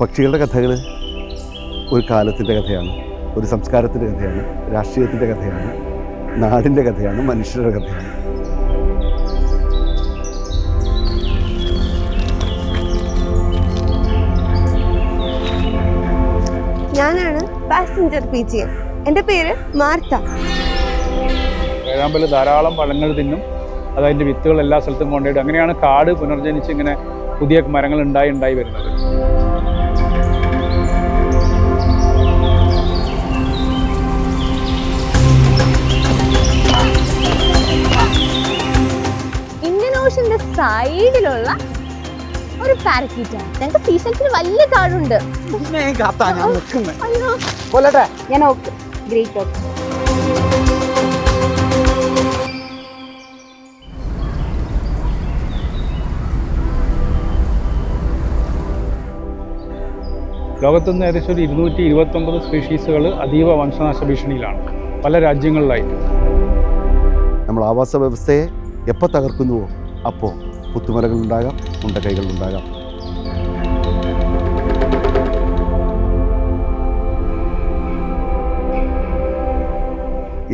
പക്ഷികളുടെ കഥകൾ ഒരു കാലത്തിന്റെ കഥയാണ് ഒരു സംസ്കാരത്തിന്റെ കഥയാണ് രാഷ്ട്രീയത്തിന്റെ കഥയാണ് നാടിന്റെ കഥയാണ് മനുഷ്യരുടെ കഥയാണ്. ഞാനാണ് പാസഞ്ചർ പി ജി എൻ എന്റെ പേര് മാർത്ത. വേഴാമ്പൽ ധാരാളം പഴങ്ങൾ തിന്നും അതതിന്റെ വിത്തുകൾ എല്ലാ സ്ഥലത്തും കൊണ്ടുപോയിട്ട് അങ്ങനെയാണ് കാട് പുനർജനിച്ച് ഇങ്ങനെ പുതിയ മരങ്ങൾ ഉണ്ടായി ഉണ്ടായി വരുന്നത്. ഇന്ത്യൻ സൈഡിലുള്ള ഒരു പാരക്കീറ്റാണ് ഞങ്ങൾക്ക് സീസൺസിന് വലിയ കാടുണ്ട് അയ്യോ ഞാൻ ഓക്കെ ഗ്രേറ്റ് ഓക്കെ ലോകത്തുനിന്ന് ഏകദേശം ഒരു ഇരുന്നൂറ്റി ഇരുപത്തൊമ്പത് സ്പീഷീസുകൾ അതീവ വംശനാശ ഭീഷണിയിലാണ്. പല രാജ്യങ്ങളിലായിട്ട് നമ്മൾ ആവാസ വ്യവസ്ഥയെ എപ്പോൾ തകർക്കുന്നുവോ? അപ്പോൾ പുത്തുമലകളുണ്ടാകാം മുണ്ടക്കൈകളുണ്ടാകാം.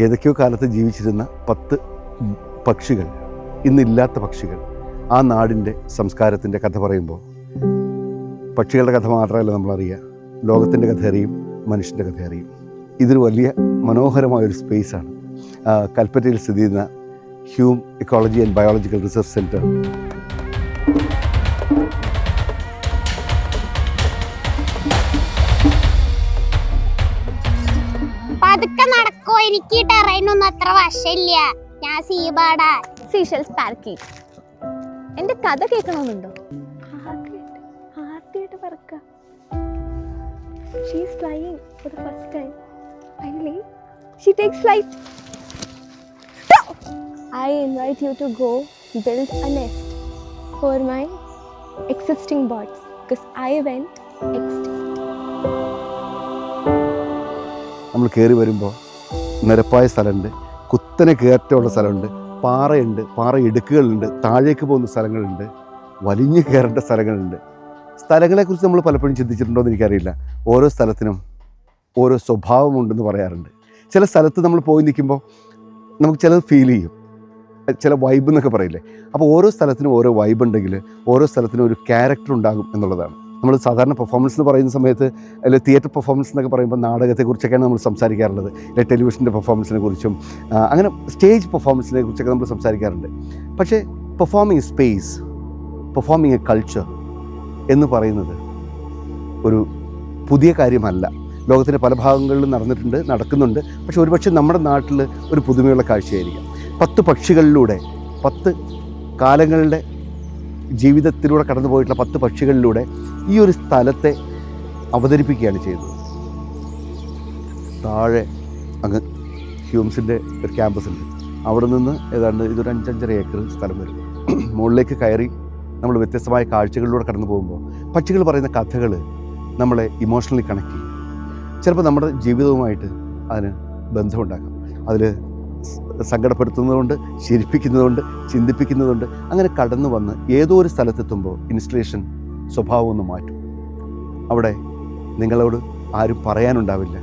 ഏതൊക്കെയോ കാലത്ത് ജീവിച്ചിരുന്ന പത്ത് പക്ഷികൾ ഇന്നില്ലാത്ത പക്ഷികൾ ആ നാടിന്റെ സംസ്കാരത്തിന്റെ കഥ പറയുമ്പോൾ പക്ഷികളുടെ കഥ മാത്രമല്ല നമ്മളറിയുക. ലോകത്തിന്റെ കഥ അറിയും മനുഷ്യന്റെ കഥ അറിയും. ഇതൊരു വലിയ മനോഹരമായൊരു സ്പേസാണ്. കൽപ്പറ്റയിൽ സ്ഥിതി ചെയ്യുന്ന Hume ecology and biological research centre പതുക്കെ നടക്കോ. എനിക്ക് ടെറൈനൊന്നും അത്ര വശമില്ല. ഞാൻ സീബാടാ സീഷൽസ് പാരക്യൂട്ട് എന്റെ കഥ കേൾക്കണമെന്നുണ്ടോ? ആദ്യമായിട്ട് പറക്കാം. She's flying for the first time finally she takes flight I invite you to go build a nest for my existing birds because I went extinct. നമ്മൾ കയറി വരുമ്പോൾ നിരപ്പായ സ്ഥലമുണ്ട് കുത്തനെ കയറ്റമുള്ള സ്ഥലമുണ്ട് പാറയുണ്ട് പാറ ഇടുക്കുകളുണ്ട് താഴേക്ക് പോകുന്ന സ്ഥലങ്ങളുണ്ട് വലിഞ്ഞു കയറേണ്ട സ്ഥലങ്ങളുണ്ട്. സ്ഥലങ്ങളെക്കുറിച്ച് നമ്മൾ പലപ്പോഴും ചിന്തിച്ചിട്ടുണ്ടോ എന്ന് എനിക്കറിയില്ല. ഓരോ സ്ഥലത്തിനും ഓരോ സ്വഭാവമുണ്ടെന്ന് പറയാറുണ്ട്. ചില സ്ഥലത്ത് നമ്മൾ പോയി നിൽക്കുമ്പോൾ നമുക്ക് ചിലത് ഫീൽ ചെയ്യും. ചില വൈബ് എന്നൊക്കെ പറയില്ലേ? അപ്പോൾ ഓരോ സ്ഥലത്തിനും ഓരോ വൈബ് ഉണ്ടെങ്കിൽ ഓരോ സ്ഥലത്തിനും ഒരു ക്യാരക്ടർ ഉണ്ടാകും എന്നുള്ളതാണ്. നമ്മൾ സാധാരണ പെർഫോമൻസ് എന്ന് പറയുന്ന സമയത്ത് അല്ലെങ്കിൽ തിയേറ്റർ പെർഫോമൻസ് എന്നൊക്കെ പറയുമ്പോൾ നാടകത്തെക്കുറിച്ചൊക്കെയാണ് നമ്മൾ സംസാരിക്കാറുള്ളത്. അല്ലെങ്കിൽ ടെലിവിഷന്റെ പെർഫോമൻസിനെ കുറിച്ചും അങ്ങനെ സ്റ്റേജ് പെർഫോമൻസിനെ കുറിച്ചൊക്കെ നമ്മൾ സംസാരിക്കാറുണ്ട്. പക്ഷേ performing space performing a culture എന്ന് പറയുന്നത് ഒരു പുതിയ കാര്യമല്ല. ലോകത്തിന്റെ പല ഭാഗങ്ങളിലും നടന്നിട്ടുണ്ട് നടക്കുന്നുണ്ട്. പക്ഷെ ഒരുപക്ഷെ നമ്മുടെ നാട്ടിൽ ഒരു പുതുമയുള്ള കാഴ്ചയായിരിക്കാം. പത്ത് പക്ഷികളിലൂടെ പത്ത് കാലങ്ങളുടെ ജീവിതത്തിലൂടെ കടന്നു പോയിട്ടുള്ള പത്ത് പക്ഷികളിലൂടെ ഈ ഒരു സ്ഥലത്തെ അവതരിപ്പിക്കുകയാണ് ചെയ്തത്. താഴെ അങ്ങ് ഹ്യൂംസിന്റെ ഒരു ക്യാമ്പസ് ഉണ്ട്. അവിടെ നിന്ന് ഏതാണ്ട് ഇതൊരു അഞ്ചഞ്ചര ഏക്കർ സ്ഥലം വരും. മുകളിലേക്ക് കയറി നമ്മൾ വ്യത്യസ്തമായ കാഴ്ചകളിലൂടെ കടന്നു പോകുമ്പോൾ പക്ഷികൾ പറയുന്ന കഥകൾ നമ്മളെ ഇമോഷണലി കണക്ട് ചെയ്യും. ചിലപ്പോൾ നമ്മുടെ ജീവിതവുമായിട്ട് അതിന് ബന്ധമുണ്ടാക്കാം. അതിൽ സങ്കടപ്പെടുത്തുന്നതുകൊണ്ട് ചിരിപ്പിക്കുന്നതുകൊണ്ട് ചിന്തിപ്പിക്കുന്നതുകൊണ്ട് അങ്ങനെ കടന്നു വന്ന് ഏതോ ഒരു സ്ഥലത്തെത്തുമ്പോൾ ഇൻസ്റ്റലേഷൻ സ്വഭാവം ഒന്ന് മാറ്റും. അവിടെ നിങ്ങളോട് ആരും പറയാനുണ്ടാവില്ല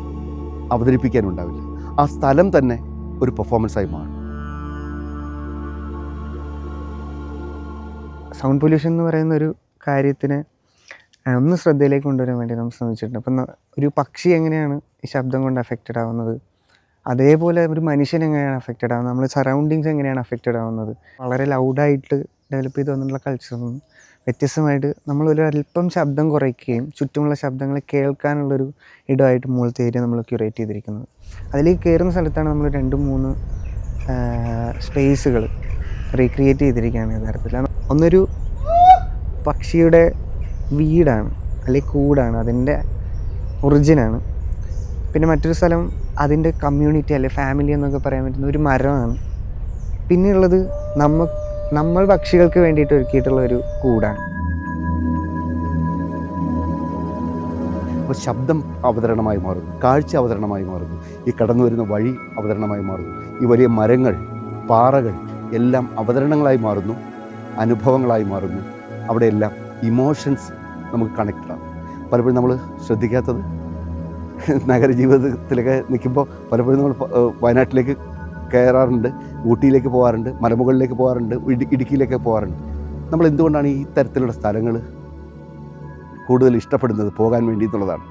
അവതരിപ്പിക്കാനുണ്ടാവില്ല. ആ സ്ഥലം തന്നെ ഒരു പെർഫോമൻസായി മാറും. സൗണ്ട് പൊല്യൂഷൻ എന്ന് പറയുന്ന ഒരു കാര്യത്തിന് ഒന്ന് ശ്രദ്ധയിലേക്ക് കൊണ്ടുവരാൻ വേണ്ടി നമ്മൾ ശ്രമിച്ചിട്ടുണ്ട്. അപ്പം ഒരു പക്ഷി എങ്ങനെയാണ് ഈ ശബ്ദം കൊണ്ട് അഫക്റ്റഡ് ആവുന്നത്? അതേപോലെ ഒരു മനുഷ്യൻ എങ്ങനെയാണ് അഫക്റ്റഡ് ആവുന്നത്? നമ്മൾ സറൗണ്ടിങ്സ് എങ്ങനെയാണ് അഫക്റ്റഡ് ആവുന്നത്? വളരെ ലൗഡായിട്ട് ഡെവലപ്പ് ചെയ്ത് വന്നിട്ടുള്ള കൾച്ചറിൽ നിന്ന് വ്യത്യസ്തമായിട്ട് നമ്മൾ ഒരു അല്പം ശബ്ദം കുറയ്ക്കുകയും ചുറ്റുമുള്ള ശബ്ദങ്ങൾ കേൾക്കാനുള്ളൊരു ഇടമായിട്ട് മുകളിലത്തെ ഏരിയ നമ്മൾ ക്യൂറേറ്റ് ചെയ്തിരിക്കുന്നത്. അതിലേക്ക് കയറുന്ന സ്ഥലത്താണ് നമ്മൾ രണ്ട് മൂന്ന് സ്പേസുകൾ റീക്രിയേറ്റ് ചെയ്തിരിക്കുകയാണ് യഥാർത്ഥത്തിൽ. ഒന്നൊരു പക്ഷിയുടെ വീടാണ് അല്ലെങ്കിൽ കൂടാണ് അതിന്റെ ഒറിജിനാണ് പിന്നെ മറ്റൊരു സ്ഥലം അതിന്റെ കമ്മ്യൂണിറ്റി അല്ലെ ഫാമിലി എന്നൊക്കെ പറയാൻ പറ്റുന്ന ഒരു മരമാണ്. പിന്നെയുള്ളത് നമ്മ നമ്മൾ പക്ഷികൾക്ക് വേണ്ടിയിട്ട് ഒരുക്കിയിട്ടുള്ള ഒരു കൂടാണ്. അപ്പോൾ ശബ്ദം അവതരണമായി മാറുന്നു കാഴ്ച അവതരണമായി മാറുന്നു ഈ കടന്നു വരുന്ന വഴി അവതരണമായി മാറുന്നു ഈ വലിയ മരങ്ങൾ പാറകൾ എല്ലാം അവതരണങ്ങളായി മാറുന്നു അനുഭവങ്ങളായി മാറുന്നു അവിടെയെല്ലാം ഇമോഷൻസ് നമുക്ക് കണക്റ്റഡ് ആകും പലപ്പോഴും നമ്മൾ ശ്രദ്ധിക്കാത്തത് നഗരജീവിതത്തിലൊക്കെ നിൽക്കുമ്പോൾ പലപ്പോഴും നമ്മൾ വയനാട്ടിലേക്ക് കയറാറുണ്ട് ഊട്ടിയിലേക്ക് പോകാറുണ്ട് മലമുകളിലേക്ക് പോകാറുണ്ട് ഇടു ഇടുക്കിയിലേക്ക് പോകാറുണ്ട്. നമ്മൾ എന്തുകൊണ്ടാണ് ഈ തരത്തിലുള്ള സ്ഥലങ്ങൾ കൂടുതൽ ഇഷ്ടപ്പെടുന്നത് പോകാൻ വേണ്ടി എന്നുള്ളതാണ്.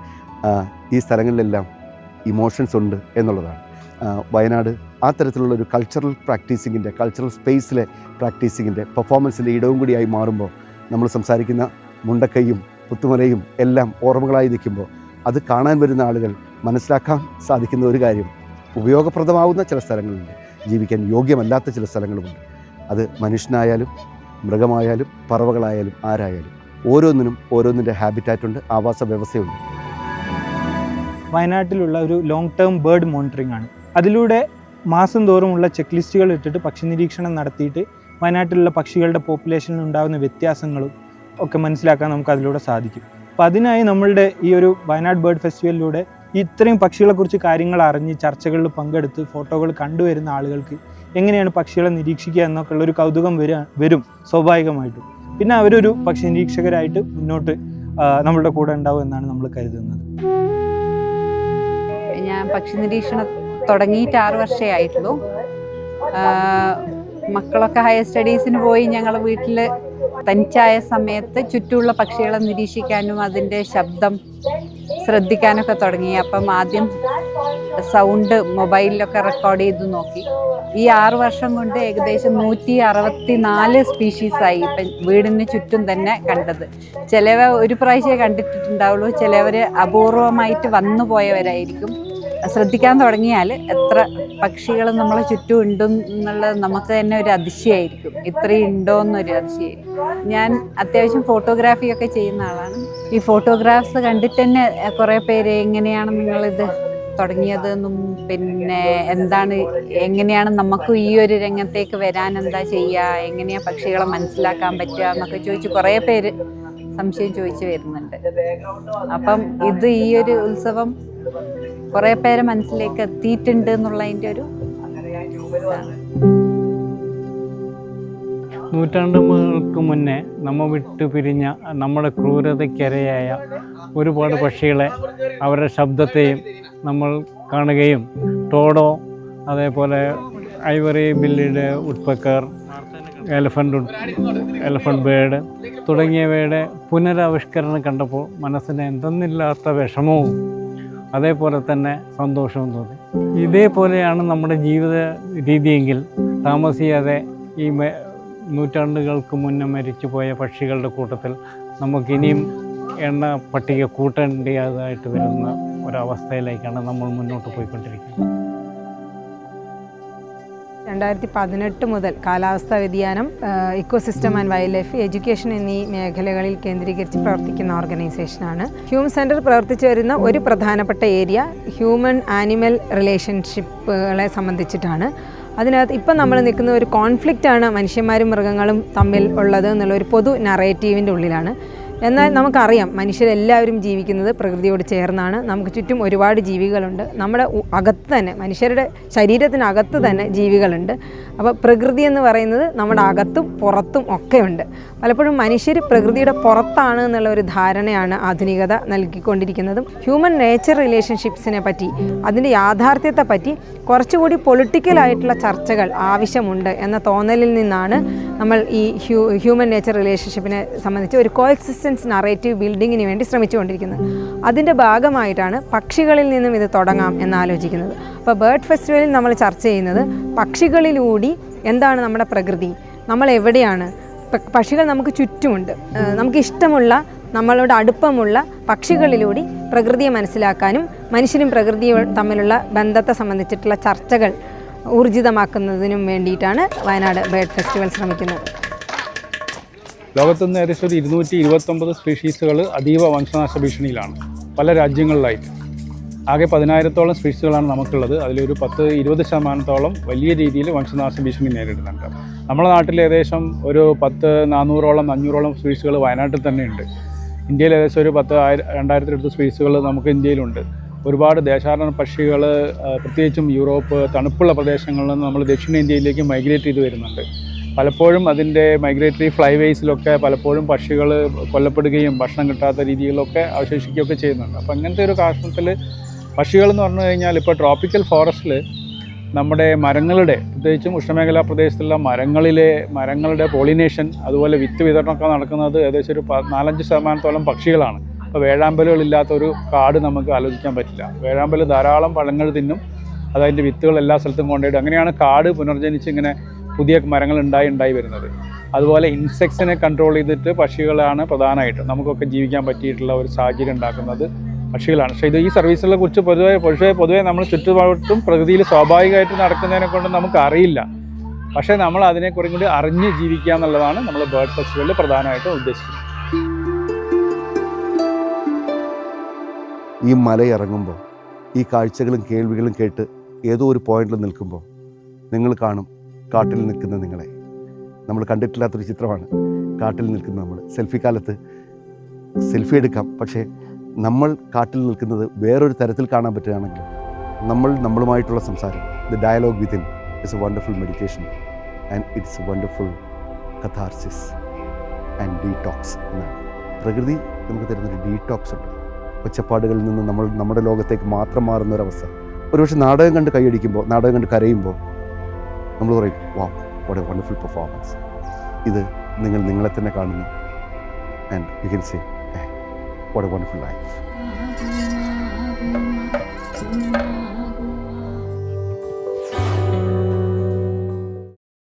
ഈ സ്ഥലങ്ങളിലെല്ലാം ഇമോഷൻസ് ഉണ്ട് എന്നുള്ളതാണ്. വയനാട് ആ തരത്തിലുള്ള ഒരു കൾച്ചറൽ പ്രാക്ടീസിങ്ങിന്റെ കൾച്ചറൽ സ്പേസിലെ പ്രാക്ടീസിങ്ങിന്റെ പെർഫോമൻസിന്റെ ഇടവും കൂടിയായി മാറുമ്പോൾ നമ്മൾ സംസാരിക്കുന്ന മുണ്ടക്കൈയും പുത്തുമലയും എല്ലാം ഓർമ്മകളായി നിൽക്കുമ്പോൾ അത് കാണാൻ വരുന്ന ആളുകൾ മനസ്സിലാക്കാൻ സാധിക്കുന്ന ഒരു കാര്യം ഉപയോഗപ്രദമാവുന്ന ചില സ്ഥലങ്ങളുണ്ട്. ജീവിക്കാൻ യോഗ്യമല്ലാത്ത ചില സ്ഥലങ്ങളുമുണ്ട്. അത് മനുഷ്യനായാലും മൃഗമായാലും പറവകളായാലും ആരായാലും ഓരോന്നിനും ഓരോന്നിന്റെ ഹാബിറ്റാറ്റുണ്ട് ആവാസ വ്യവസ്ഥയുണ്ട്. വയനാട്ടിലുള്ള ഒരു ലോങ് ടേം ബേർഡ് മോണിറ്ററിംഗ് ആണ്. അതിലൂടെ മാസം തോറുമുള്ള ചെക്ക് ലിസ്റ്റുകൾ ഇട്ടിട്ട് പക്ഷി നിരീക്ഷണം നടത്തിയിട്ട് വയനാട്ടിലുള്ള പക്ഷികളുടെ പോപ്പുലേഷനിൽ ഉണ്ടാകുന്ന വ്യത്യാസങ്ങളും ഒക്കെ മനസ്സിലാക്കാൻ നമുക്ക് അതിലൂടെ സാധിക്കും. അപ്പോൾ അതിനായി നമ്മളുടെ ഈ ഒരു വയനാട് ബേർഡ് ഫെസ്റ്റിവലിലൂടെ ഇത്രയും പക്ഷികളെക്കുറിച്ച് കാര്യങ്ങൾ അറിഞ്ഞ് ചർച്ചകളിൽ പങ്കെടുത്ത് ഫോട്ടോകൾ കണ്ടുവരുന്ന ആളുകൾക്ക് എങ്ങനെയാണ് പക്ഷികളെ നിരീക്ഷിക്കുക എന്നൊക്കെ ഉള്ള ഒരു കൗതുകം വരിക വരും സ്വാഭാവികമായിട്ടും. പിന്നെ അവരൊരു പക്ഷി നിരീക്ഷകരായിട്ട് മുന്നോട്ട് നമ്മളുടെ കൂടെ ഉണ്ടാവും എന്നാണ് നമ്മൾ കരുതുന്നത്. ഞാൻ പക്ഷി നിരീക്ഷണം തുടങ്ങിയിട്ട് ആറ് വർഷമേ ആയിട്ടുള്ളൂ. മക്കളൊക്കെ ഹയർ സ്റ്റഡീസിന് പോയി ഞങ്ങൾ വീട്ടിൽ തനിച്ചായ സമയത്ത് ചുറ്റുമുള്ള പക്ഷികളെ നിരീക്ഷിക്കാനും അതിന്റെ ശബ്ദം ശ്രദ്ധിക്കാനൊക്കെ തുടങ്ങി. അപ്പം ആദ്യം സൗണ്ട് മൊബൈലിലൊക്കെ റെക്കോർഡ് ചെയ്ത് നോക്കി. ഈ ആറു വർഷം കൊണ്ട് ഏകദേശം നൂറ്റി അറുപത്തി നാല് സ്പീഷീസായി ഇപ്പം വീടിന് ചുറ്റും തന്നെ കണ്ടത്. ചിലവ ഒരു പ്രാവശ്യമേ കണ്ടിട്ടുണ്ടാവുള്ളൂ ചിലവർ അപൂർവമായിട്ട് വന്നു പോയവരായിരിക്കും ശ്രദ്ധിക്കാൻ തുടങ്ങിയാൽ എത്ര പക്ഷികൾ നമ്മളെ ചുറ്റും ഉണ്ടെന്നുള്ളത് നമുക്ക് തന്നെ ഒരു അതിശയമായിരിക്കും ഇത്രയും ഉണ്ടോ എന്നൊരു അതിശയമായിരിക്കും ഞാൻ അത്യാവശ്യം ഫോട്ടോഗ്രാഫിയൊക്കെ ചെയ്യുന്ന ആളാണ്. ഈ ഫോട്ടോഗ്രാഫ്സ് കണ്ടിട്ട് തന്നെ കുറേ പേര് എങ്ങനെയാണ് നിങ്ങളിത് തുടങ്ങിയതെന്നും പിന്നെ എന്താണ് എങ്ങനെയാണ് നമുക്ക് ഈ ഒരു രംഗത്തേക്ക് വരാൻ എന്താ ചെയ്യുക എങ്ങനെയാണ് പക്ഷികളെ മനസ്സിലാക്കാൻ പറ്റുക എന്നൊക്കെ ചോദിച്ച് കുറേ പേര് സംശയം ചോദിച്ചു വരുന്നുണ്ട്. അപ്പം ഇത് ഈ ഒരു ഉത്സവം കുറേ പേരെ മനസ്സിലേക്ക് എത്തിയിട്ടുണ്ട് എന്നുള്ളതിന്റെ ഒരു നൂറ്റാണ്ടുകൾക്ക് മുന്നേ നമ്മ വിട്ടു പിരിഞ്ഞ നമ്മുടെ ക്രൂരതയ്ക്കിരയായ ഒരുപാട് പക്ഷികളെ അവരുടെ ശബ്ദത്തെയും നമ്മൾ കാണുകയും ടോഡോ അതേപോലെ ivory billed woodpecker elephant elephant bird തുടങ്ങിയവയുടെ പുനരാവിഷ്കരണം കണ്ടപ്പോൾ മനസ്സിന് എന്തെന്നില്ലാത്ത വിഷമവും അതേപോലെ തന്നെ സന്തോഷവും തോന്നി. ഇതേപോലെയാണ് നമ്മുടെ ജീവിത രീതിയെങ്കിൽ താമസിയാതെ ഈ നൂറ്റാണ്ടുകൾക്ക് മുന്നേ മരിച്ചു പോയ പക്ഷികളുടെ കൂട്ടത്തിൽ നമുക്കിനിയും എണ്ണ പട്ടിക കൂട്ടേണ്ടതായിട്ട് വരുന്ന ഒരവസ്ഥയിലേക്കാണ് നമ്മൾ മുന്നോട്ട് പോയിക്കൊണ്ടിരിക്കുന്നത്. രണ്ടായിരത്തി പതിനെട്ട് മുതൽ കാലാവസ്ഥാ വ്യതിയാനം ecosystem and wildlife education എന്നീ മേഖലകളിൽ കേന്ദ്രീകരിച്ച് പ്രവർത്തിക്കുന്ന ഓർഗനൈസേഷനാണ് ഹ്യൂമൻ സെന്റർ പ്രവർത്തിച്ചു വരുന്ന ഒരു പ്രധാനപ്പെട്ട ഏരിയ ഹ്യൂമൻ ആനിമൽ റിലേഷൻഷിപ്പുകളെ സംബന്ധിച്ചിട്ടാണ്. അതിനകത്ത് ഇപ്പം നമ്മൾ നിൽക്കുന്ന ഒരു കോൺഫ്ലിക്റ്റാണ് മനുഷ്യന്മാരും മൃഗങ്ങളും തമ്മിൽ ഉള്ളത് എന്നുള്ള ഒരു പൊതു നറേറ്റീവിന്റെ ഉള്ളിലാണ്. എന്നാൽ നമുക്കറിയാം മനുഷ്യരെല്ലാവരും ജീവിക്കുന്നത് പ്രകൃതിയോട് ചേർന്നാണ്. നമുക്ക് ചുറ്റും ഒരുപാട് ജീവികളുണ്ട്. നമ്മുടെ അകത്ത് തന്നെ മനുഷ്യരുടെ ശരീരത്തിനകത്ത് തന്നെ ജീവികളുണ്ട്. അപ്പോൾ പ്രകൃതി എന്ന് പറയുന്നത് നമ്മുടെ അകത്തും പുറത്തും ഒക്കെ ഉണ്ട് പലപ്പോഴും മനുഷ്യർ പ്രകൃതിയുടെ പുറത്താണ് എന്നുള്ള ഒരു ധാരണയാണ് ആധുനികത നൽകിക്കൊണ്ടിരിക്കുന്നതും. ഹ്യൂമൻ നേച്ചർ റിലേഷൻഷിപ്സിനെ പറ്റി അതിന്റെ യാഥാർത്ഥ്യത്തെ പറ്റി കുറച്ചുകൂടി പൊളിറ്റിക്കലായിട്ടുള്ള ചർച്ചകൾ ആവശ്യമുണ്ട് എന്ന തോന്നലിൽ നിന്നാണ് നമ്മൾ ഈ ഹ്യൂ ഹ്യൂമൻ നേച്ചർ റിലേഷൻഷിപ്പിനെ സംബന്ധിച്ച് ഒരു കോ എക്സിസ്റ്റൻസ് നറേറ്റീവ് ബിൽഡിങ്ങിന് വേണ്ടി ശ്രമിച്ചുകൊണ്ടിരിക്കുന്നത്. അതിന്റെ ഭാഗമായിട്ടാണ് പക്ഷികളിൽ നിന്നും ഇത് തുടങ്ങാം എന്നാലോചിക്കുന്നത്. അപ്പോൾ ബേർഡ് ഫെസ്റ്റിവലിൽ നമ്മൾ ചർച്ച ചെയ്യുന്നത് പക്ഷികളിലൂടി എന്താണ് നമ്മുടെ പ്രകൃതി? നമ്മൾ എവിടെയാണ്? പക്ഷികൾ നമുക്ക് ചുറ്റുമുണ്ട്. നമുക്ക് ഇഷ്ടമുള്ള നമ്മളോട് അടുപ്പമുള്ള പക്ഷികളിലൂടെ പ്രകൃതിയെ മനസ്സിലാക്കാനും മനുഷ്യനും പ്രകൃതിയും തമ്മിലുള്ള ബന്ധത്തെ സംബന്ധിച്ചിട്ടുള്ള ചർച്ചകൾ ഊർജിതമാക്കുന്നതിനും വേണ്ടിയിട്ടാണ് വയനാട് ബേർഡ് ഫെസ്റ്റിവൽ ശ്രമിക്കുന്നത്. ലോകത്തുനിന്ന് ഏകദേശം ഒരു ഇരുന്നൂറ്റി ഇരുപത്തൊമ്പത് സ്പീഷീസുകൾ അതീവ വംശനാശ ഭീഷണിയിലാണ്. പല രാജ്യങ്ങളിലായിട്ട്. ആകെ പതിനായിരത്തോളം സ്പീഷീസുകളാണ് നമുക്കുള്ളത്. അതിലൊരു പത്ത് ഇരുപത് ശതമാനത്തോളം വലിയ രീതിയിൽ വംശനാശ ഭീഷണി നേരിടുന്നുണ്ട്. നമ്മുടെ നാട്ടിൽ ഏകദേശം ഒരു പത്ത് നാനൂറോളം അഞ്ഞൂറോളം സ്പീഷീസുകൾ വയനാട്ടിൽ തന്നെയുണ്ട്. ഇന്ത്യയിൽ ഏകദേശം ഒരു പത്ത് ആയിരം രണ്ടായിരത്തി അടുത്ത് സ്പീഷീസുകൾ നമുക്ക് ഇന്ത്യയിലുണ്ട്. ഒരുപാട് ദേശാടന പക്ഷികൾ പ്രത്യേകിച്ചും യൂറോപ്പ് തണുപ്പുള്ള പ്രദേശങ്ങളിൽ നിന്ന് നമ്മൾ ദക്ഷിണേന്ത്യയിലേക്ക് മൈഗ്രേറ്റ് ചെയ്ത് വരുന്നുണ്ട്. പലപ്പോഴും അതിന്റെ മൈഗ്രേറ്ററി ഫ്ലൈവേസിലൊക്കെ പലപ്പോഴും പക്ഷികൾ കൊല്ലപ്പെടുകയും ഭക്ഷണം കിട്ടാത്ത രീതിയിലൊക്കെ അവശേഷിക്കുകയൊക്കെ ചെയ്യുന്നുണ്ട്. അപ്പോൾ അങ്ങനത്തെ ഒരു കാരണത്തിൽ പക്ഷികൾ എന്ന് പറഞ്ഞു കഴിഞ്ഞാൽ ഇപ്പോൾ ട്രോപ്പിക്കൽ ഫോറസ്റ്റിൽ നമ്മുടെ മരങ്ങളുടെ പ്രത്യേകിച്ചും ഉഷ്ണമേഖലാ പ്രദേശത്തുള്ള മരങ്ങളിലെ മരങ്ങളുടെ പോളിനേഷൻ അതുപോലെ വിത്ത് വിതരണമൊക്കെ നടക്കുന്നത് ഏകദേശം ഒരു നാലഞ്ച് ശതമാനത്തോളം പക്ഷികളാണ്. അപ്പോൾ വേഴാമ്പലുകളില്ലാത്തൊരു കാട് നമുക്ക് ആലോചിക്കാൻ പറ്റില്ല. വേഴാമ്പൽ ധാരാളം പഴങ്ങൾ തിന്നും അതതിന്റെ വിത്തുകൾ എല്ലാ സ്ഥലത്തും കൊണ്ടുപോയിട്ട് അങ്ങനെയാണ് കാട് പുനർജനിച്ച് ഇങ്ങനെ പുതിയ മരങ്ങൾ ഉണ്ടായി ഉണ്ടായി വരുന്നത്. അതുപോലെ ഇൻസെക്ട്സിനെ കൺട്രോൾ ചെയ്തിട്ട് പക്ഷികളാണ് പ്രധാനമായിട്ടും നമുക്കൊക്കെ ജീവിക്കാൻ പറ്റിയിട്ടുള്ള ഒരു സാഹചര്യം ഉണ്ടാക്കുന്നത്. പക്ഷികളാണ്. പക്ഷേ ഇത് ഈ സർവീസുകളെ കുറിച്ച് പൊതുവെ പക്ഷേ പൊതുവെ നമ്മൾ ചുറ്റുപാടും പ്രകൃതിയിൽ സ്വാഭാവികമായിട്ട് നടക്കുന്നതിനെ കൊണ്ട് നമുക്ക് അറിയില്ല പക്ഷേ നമ്മൾ അതിനെക്കുറി കൂടി അറിഞ്ഞ് ജീവിക്കുക എന്നുള്ളതാണ് നമ്മൾ ബേർഡ് ഫെസ്റ്റിവലിൽ പ്രധാനമായിട്ടും ഉദ്ദേശിക്കുന്നത്. ഈ മല ഇറങ്ങുമ്പോൾ ഈ കാഴ്ചകളും കേൾവികളും കേട്ട് ഏതോ ഒരു പോയിന്റിൽ നിൽക്കുമ്പോൾ നിങ്ങൾ കാണും കാട്ടിൽ നിൽക്കുന്ന നിങ്ങളെ. നമ്മൾ കണ്ടിട്ടില്ലാത്തൊരു ചിത്രമാണ്. കാട്ടിൽ നിൽക്കുന്ന നമ്മൾ സെൽഫി കാലത്ത് സെൽഫി എടുക്കാം. പക്ഷേ നമ്മൾ കാട്ടിൽ നിൽക്കുന്നത് വേറൊരു തരത്തിൽ കാണാൻ പറ്റുകയാണെങ്കിൽ നമ്മൾ നമ്മളുമായിട്ടുള്ള സംസാരം the dialogue within it's a wonderful meditation and it's a wonderful catharsis and detox എന്നാണ്. പ്രകൃതി നമുക്ക് തരുന്നൊരു ഡീടോക്സ് ഉണ്ട്. ഒച്ചപ്പാടുകളിൽ നിന്ന് നമ്മൾ നമ്മുടെ ലോകത്തേക്ക് മാത്രം മാറുന്ന ഒരവസ്ഥ ഒരുപക്ഷെ നാടകം കണ്ട് കൈയടിക്കുമ്പോൾ നാടകം കണ്ട് കരയുമ്പോൾ നമ്മൾ പറയും വാ വാട്ട് എ വണ്ടർഫുൾ പെർഫോമൻസ് ഇത് നിങ്ങൾ നിങ്ങളെ തന്നെ കാണുന്നു. And you can say what a wonderful life